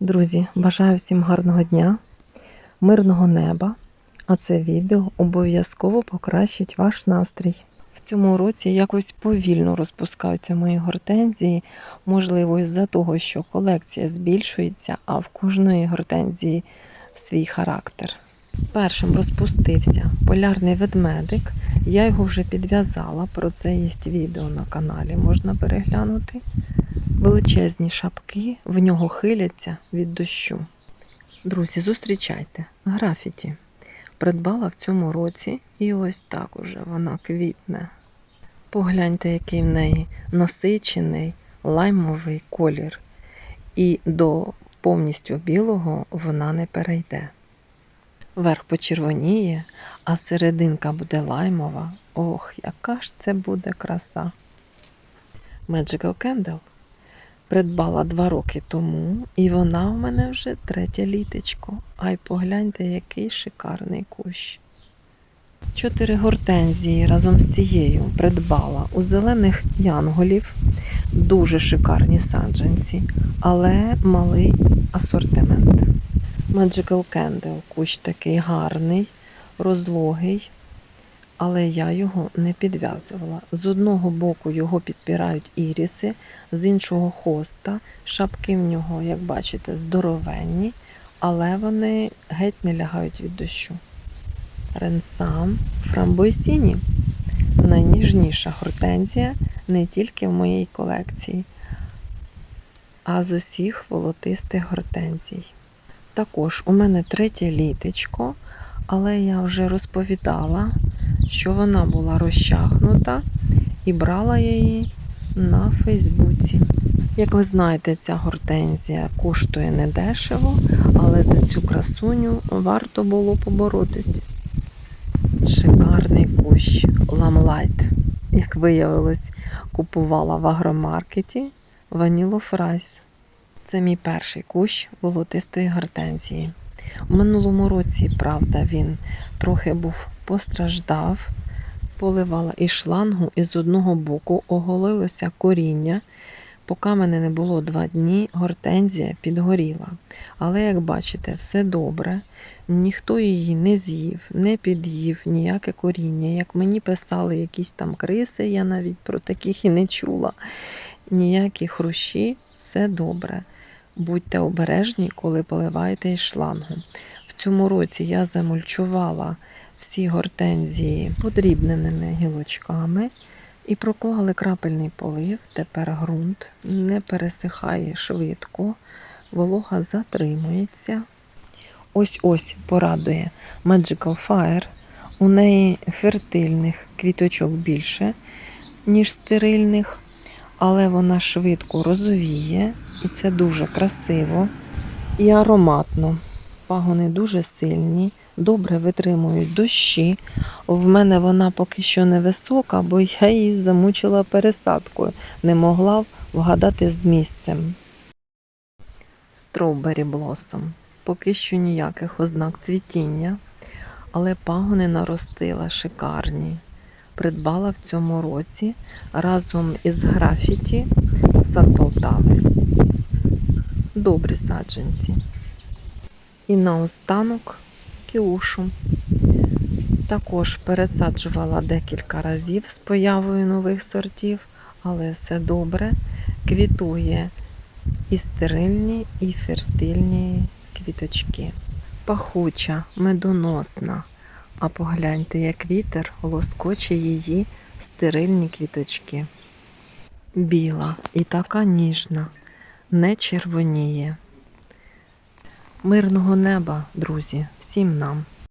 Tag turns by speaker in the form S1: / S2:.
S1: Друзі, бажаю всім гарного дня, мирного неба, а це відео обов'язково покращить ваш настрій. В цьому році якось повільно розпускаються мої гортензії, можливо, із-за того, що колекція збільшується, а в кожної гортензії свій характер. Першим розпустився полярний ведмедик. Я його вже підв'язала. Про це є відео на каналі, можна переглянути. Величезні шапки в нього хиляться від дощу. Друзі, зустрічайте графіті. Придбала в цьому році, і ось так уже вона квітне. Погляньте, який в неї насичений лаймовий колір. І до повністю білого вона не перейде. Верх почервоніє, а серединка буде лаймова. Ох, яка ж це буде краса! Magical Candle придбала два роки тому, і вона в мене вже третє літечко. Ай, погляньте, який шикарний кущ. Чотири гортензії разом з цією придбала у зелених янголів. Дуже шикарні саджанці, але малий асортимент. Magical Candle кущ такий гарний, розлогий, але я його не підв'язувала. З одного боку його підпирають іріси, з іншого хоста. Шапки в нього, як бачите, здоровенні, але вони геть не лягають від дощу. Ренсам фрамбойсіні найніжніша гортензія не тільки в моїй колекції, а з усіх волотистих гортензій. Також у мене третє літечко, але я вже розповідала, що вона була розчахнута і брала її на Фейсбуці. Як ви знаєте, ця гортензія коштує недешево, але за цю красуню варто було поборотись. Шикарний кущ ламлайт, як виявилось, купувала в агромаркеті Ваніло Фрайс. Це мій перший кущ волотистої гортензії. У минулому році, правда, він трохи був постраждав, поливала і шлангу, і з одного боку оголилося коріння. Поки мене не було два дні, гортензія підгоріла. Але, як бачите, все добре. Ніхто її не з'їв, не під'їв, ніяке коріння. Як мені писали якісь там криси, я навіть про таких і не чула. Ніякі хрущі, все добре. Будьте обережні, коли поливаєте із шлангу. В цьому році я замульчувала всі гортензії подрібненими гілочками і проклали крапельний полив. Тепер ґрунт не пересихає швидко, волога затримується. Ось ось порадує Magical Fire. У неї фертильних квіточок більше, ніж стерильних, але вона швидко розовіє, і це дуже красиво і ароматно. Пагони дуже сильні, добре витримують дощі. В мене вона поки що не висока, бо я її замучила пересадкою, не могла вгадати з місцем. Строубері блосом. Поки що ніяких ознак цвітіння, але пагони наростила шикарні. Придбала в цьому році разом із графіті сад Полтави. Добрі саджанці. І наостанок кіушу. Також пересаджувала декілька разів з появою нових сортів, але все добре. Квітує і стерильні, і фертильні квіточки. Пахуча, медоносна. А погляньте, як вітер лоскоче її стерильні квіточки. Біла і така ніжна, не червоніє. Мирного неба, друзі, всім нам!